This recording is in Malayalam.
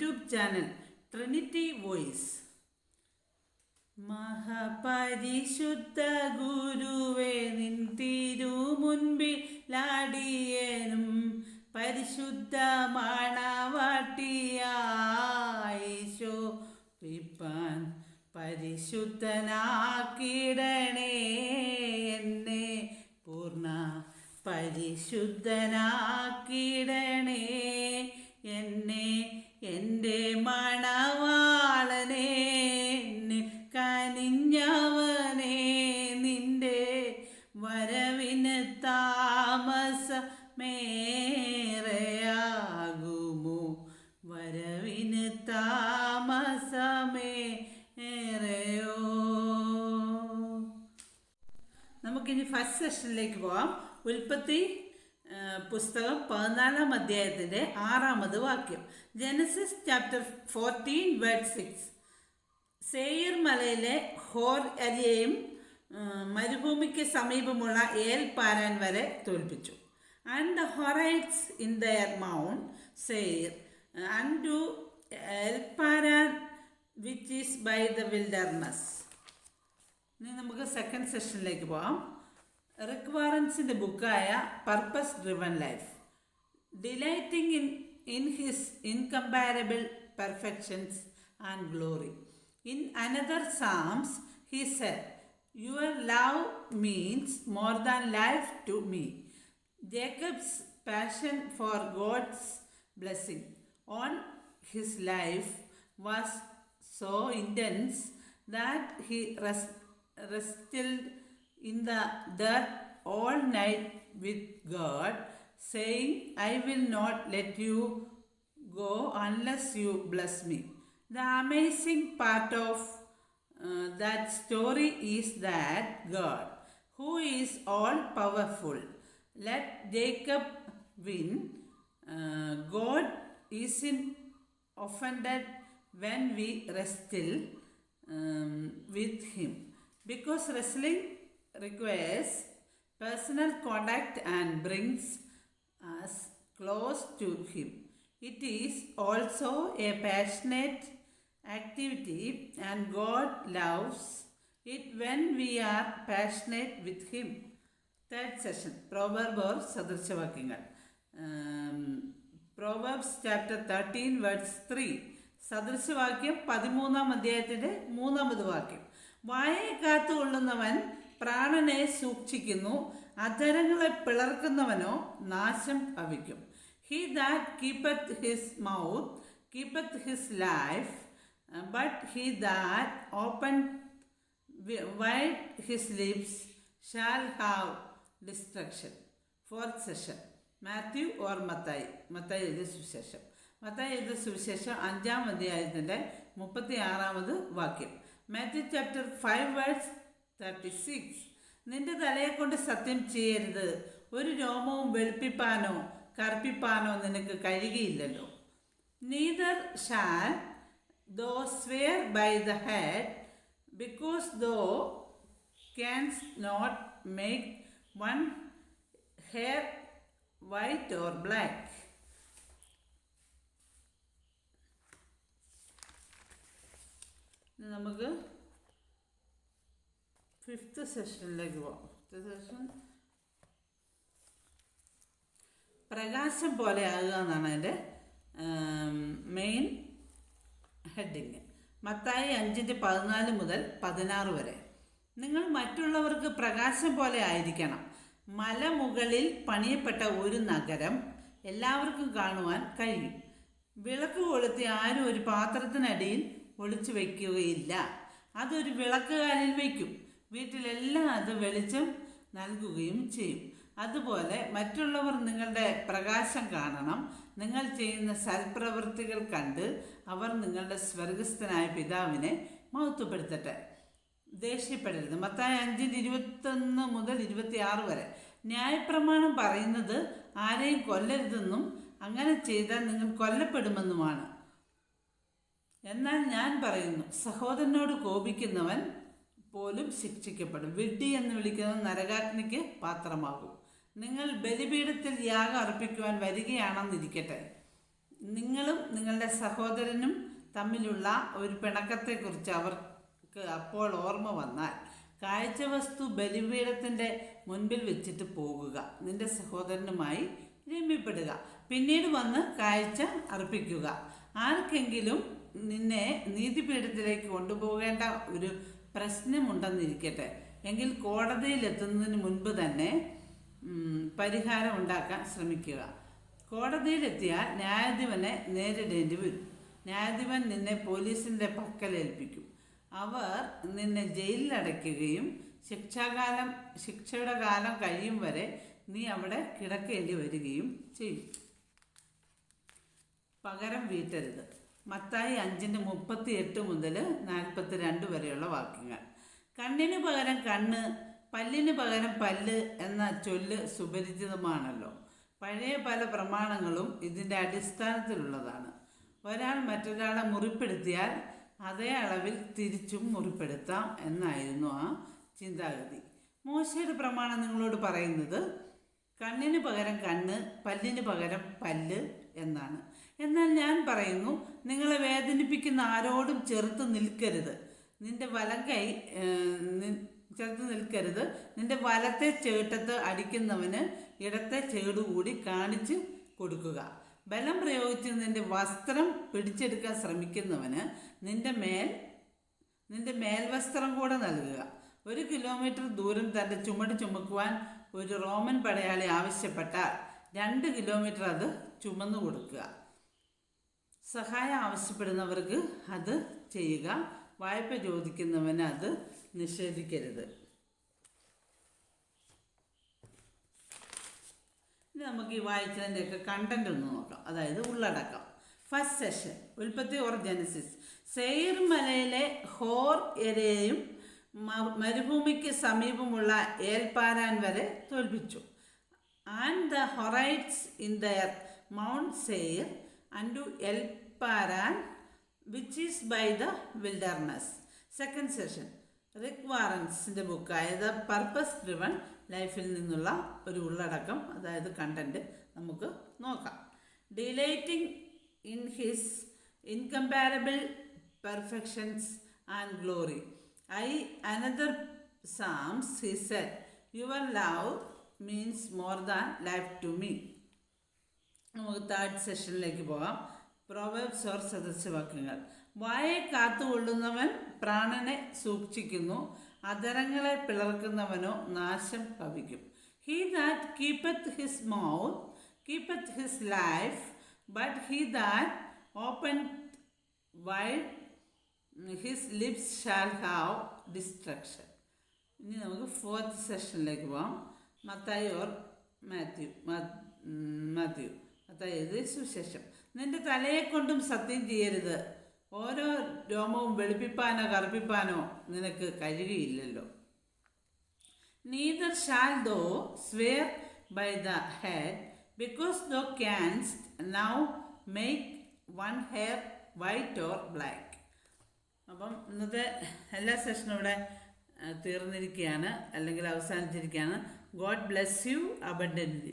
YouTube channel Trinity Voice. മഹാപരിശുദ്ധ ഗുരുവേ നിൻ തിരു മുൻപിലാടിയനും പരിശുദ്ധ മണവാട്ടിയായിശോ പിപ്പാൻ പരിശുദ്ധനാക്കിടണേ എന്നെ പൂർണ പരിശുദ്ധനാക്കിടണേ വരവിന് താമസമേറെയാകുമോ? വരവിന് താമസമേറെയോ? നമുക്കിനി ഫസ്റ്റ് സെഷനിലേക്ക് പോവാം. ഉൽപ്പത്തി പുസ്തകം പതിനാലാം അധ്യായത്തിന്റെ ആറാമത് വാക്യം. Genesis chapter fourteen word six Seir മലയിലെ ഹോർ അരിയെയും മരുഭൂമിക്ക് സമീപമുള്ള ഏൽ പാരാൻ വരെ തോൽപ്പിച്ചു. And the Horites in their Mount Seir and to El Paran which is by the wilderness ഇനി നമുക്ക് സെക്കൻഡ് സെഷനിലേക്ക് പോവാം. റിക് വാറൻസിന്റെ ബുക്കായ purpose driven life delighting in in his incomparable perfections and glory in another Psalms he said Your love means more than life to me. Jacob's passion for God's blessing on his life was so intense that he wrestled rested in the dirt all night with God, saying, I will not let you go unless you bless me. The amazing part of uh, that story is that God, who is all powerful, let Jacob win. Uh, God isn't offended when we wrestle um, with Him because wrestling requires personal contact and brings us close to Him. It is also a passionate activity, and God loves it when we are passionate with Him. Third session proverb or സദൃശവാക്യങ്ങൾ Proverbs chapter thirteen words three സദൃശവാക്യം പതിമൂന്നാം അധ്യായത്തിന്റെ മൂന്നാമത് വാക്യം. വായയെ കാത്തുകൊള്ളുന്നവൻ പ്രാണനെ സൂക്ഷിക്കുന്നു അധരങ്ങളെ പിളർക്കുന്നവനോ നാശം ഭവിക്കും. He that keepeth his mouth keepeth his life but he that open wide his lips shall have destruction. Fourth session. Matthew or Mathai Mathai എഴുതിയ സുവിശേഷം. മത്തായി എഴുതിയ സുവിശേഷം അഞ്ചാം അധ്യായത്തിന്റെ മുപ്പത്തി ആറാമത് വാക്യം. Matthew chapter five words thirty six നിന്റെ തലയെ കൊണ്ട് സത്യം ചെയ്യരുത്. ഒരു രോമവും വെളുപ്പിപ്പാനോ കറുപ്പിപ്പാനോ നിനക്ക് കഴിയുകയില്ലല്ലോ. Neither shall thou swear by the head, because thou canst not make one hair white or black. നമുക്ക് ഫിഫ്ത്ത് സെഷനിലേക്ക് പോകാം ഫിഫ്ത്ത് സെഷൻ പ്രകാശം പോലെ ആകുക എന്നാണ് അതിന്റെ ഹെഡിങ് മത്തായി അഞ്ചിന്റെ പതിനാല് മുതൽ പതിനാറ് വരെ. നിങ്ങൾ മറ്റുള്ളവർക്ക് പ്രകാശം പോലെ ആയിരിക്കണം. മലമുകളിൽ പണിയപ്പെട്ട ഒരു നഗരം എല്ലാവർക്കും കാണുവാൻ കഴിയും. വിളക്ക് കൊളുത്തി ആരും ഒരു പാത്രത്തിനടിയിൽ ഒളിച്ചു വയ്ക്കുകയില്ല. അതൊരു വിളക്കുകാലിൽ വയ്ക്കും. വീട്ടിലെല്ലാം അത് വെളിച്ചം നൽകുകയും ചെയ്യും. അതുപോലെ മറ്റുള്ളവർ നിങ്ങളുടെ പ്രകാശം കാണണം. നിങ്ങൾ ചെയ്യുന്ന സൽപ്രവൃത്തികൾ കണ്ട് അവർ നിങ്ങളുടെ സ്വർഗസ്ഥനായ പിതാവിനെ മഹത്വപ്പെടുത്തട്ടെ. ദേഷ്യപ്പെടരുത്. മത്തായ അഞ്ചിൽ ഇരുപത്തൊന്ന് മുതൽ ഇരുപത്തിയാറ് വരെ. ന്യായപ്രമാണം പറയുന്നത് ആരെയും കൊല്ലരുതെന്നും അങ്ങനെ ചെയ്താൽ നിങ്ങൾ കൊല്ലപ്പെടുമെന്നുമാണ്. എന്നാൽ ഞാൻ പറയുന്നു സഹോദരനോട് കോപിക്കുന്നവൻ പോലും ശിക്ഷിക്കപ്പെടും. വിഡ്ഢി എന്ന് വിളിക്കുന്ന നരകാഗ്നിക്ക് പാത്രമാകും. നിങ്ങൾ ബലിപീഠത്തിൽ യാഗം അർപ്പിക്കുവാൻ വരികയാണെന്നിരിക്കട്ടെ. നിങ്ങളും നിങ്ങളുടെ സഹോദരനും തമ്മിലുള്ള ഒരു പിണക്കത്തെക്കുറിച്ച് അവർക്ക് അപ്പോൾ ഓർമ്മ വന്നാൽ കാഴ്ചവസ്തു ബലിപീഠത്തിന്റെ മുൻപിൽ വെച്ചിട്ട് പോകുക. നിന്റെ സഹോദരനുമായി രമ്യപ്പെടുക. പിന്നീട് വന്ന് കാഴ്ച അർപ്പിക്കുക. ആർക്കെങ്കിലും നിന്നെ നീതിപീഠത്തിലേക്ക് കൊണ്ടുപോകേണ്ട ഒരു പ്രശ്നമുണ്ടെന്നിരിക്കട്ടെ. എങ്കിൽ കോടതിയിലെത്തുന്നതിന് മുൻപ് തന്നെ പരിഹാരം ഉണ്ടാക്കാൻ ശ്രമിക്കുക. കോടതിയിലെത്തിയാൽ ന്യായാധിപനെ നേരിടേണ്ടി വരും. ന്യായാധിപൻ നിന്നെ പോലീസിന്റെ പക്കലേൽപ്പിക്കും അവർ നിന്നെ ജയിലിലടയ്ക്കുകയും ശിക്ഷാകാലം ശിക്ഷയുടെ കാലം കഴിയും വരെ നീ അവിടെ കിടക്കേണ്ടി വരികയും ചെയ്യും. പകരം വീട്ടരുത്. മത്തായി അഞ്ചിന്റെ മുപ്പത്തി എട്ട് മുതൽ നാൽപ്പത്തി രണ്ട് വരെയുള്ള വാക്യങ്ങൾ. കണ്ണിന് പകരം കണ്ണ് പല്ലിന് പകരം പല്ല് എന്ന ചൊല്ല് സുപരിചിതമാണല്ലോ. പഴയ പല പ്രമാണങ്ങളും ഇതിന്റെ അടിസ്ഥാനത്തിലുള്ളതാണ്. ഒരാൾ മറ്റൊരാളെ മുറിപ്പെടുത്തിയാൽ അതേ അളവിൽ തിരിച്ചും മുറിപ്പെടുത്താം എന്നായിരുന്നു ആ ചിന്താഗതി. മോശയുടെ പ്രമാണം നിങ്ങളോട് പറയുന്നത് കണ്ണിന് പകരം കണ്ണ് പല്ലിന് പകരം പല്ല് എന്നാണ്. എന്നാൽ ഞാൻ പറയുന്നു നിങ്ങളെ വേദനിപ്പിക്കുന്ന ആരോടും ചെറുത്ത് നിൽക്കരുത്. നിന്റെ വലം കൈ ചെറുത്ത് നിൽക്കരുത്. നിന്റെ വലത്തെ ചേട്ടത്ത് അടിക്കുന്നവന് ഇടത്തെ ചേടുകൂടി കാണിച്ച് കൊടുക്കുക. ബലം പ്രയോഗിച്ച് നിന്റെ വസ്ത്രം പിടിച്ചെടുക്കാൻ ശ്രമിക്കുന്നവന് നിന്റെ മേൽ നിന്റെ മേൽവസ്ത്രം കൂടെ നൽകുക. ഒരു കിലോമീറ്റർ ദൂരം തന്റെ ചുമട് ചുമക്കുവാൻ ഒരു റോമൻ പടയാളി ആവശ്യപ്പെട്ടാൽ രണ്ട് കിലോമീറ്റർ അത് ചുമന്നു കൊടുക്കുക സഹായം ആവശ്യപ്പെടുന്നവർക്ക് അത് ചെയ്യുക. വായ്പ ചോദിക്കുന്നവന് അത് നിഷേധിക്കരുത്. ഇനി നമുക്ക് ഈ വായിച്ചതിന്റെയൊക്കെ കണ്ടന്റ് ഒന്ന് നോക്കാം. അതായത് ഉള്ളടക്കം. ഫസ്റ്റ് സെഷൻ ഉൽപ്പത്തി ഓർ ജനസിസ് സെയിർ മലയിലെ ഹോർ എരയെയും മരുഭൂമിക്ക് സമീപമുള്ള ഏൽപ്പാരാൻ വരെ തോൽപ്പിച്ചു. And the Horites in their Mount Seir and to El Paran which is by the wilderness second session Rick വാറൻസിന്റെ ബുക്കായ ദ പർപ്പസ് ഡ്രിവൺ ലൈഫിൽ നിന്നുള്ള ഒരു ഉള്ളടക്കം അതായത് കണ്ടന്റ് നമുക്ക് നോക്കാം. Delighting in his incomparable perfections and glory I another Psalms he said your love means more than life to me നമുക്ക് തേർഡ് സെഷനിലേക്ക് പോകാം. പ്രോവേബ്സ് ഓർ സദസ്യവാക്യങ്ങൾ വായെ കാത്തുകൊള്ളുന്നവൻ പ്രാണനെ സൂക്ഷിക്കുന്നു അതരങ്ങളെ പിളർക്കുന്നവനോ നാശം ഭവിക്കും. He that keepeth his mouth keepeth his life but he that open wide his lips shall have destruction ഇനി നമുക്ക് ഫോർത്ത് സെഷനിലേക്ക് പോവാം. Mathai or Matthew Matthew. Mathai സുശേഷം നിന്റെ തലയെ കൊണ്ടും സത്യം ചെയ്യരുത്. ഓരോ രോമവും വെളുപ്പിപ്പാനോ കറുപ്പിപ്പാനോ നിനക്ക് കഴിയുകയില്ലല്ലോ. Neither shalt thou swear by the head because thou canst not make one hair white or black അപ്പം ഇന്നത്തെ എല്ലാ സെഷനും ഇവിടെ തീർന്നിരിക്കുകയാണ് അല്ലെങ്കിൽ അവസാനിച്ചിരിക്കുകയാണ്. God bless you abundant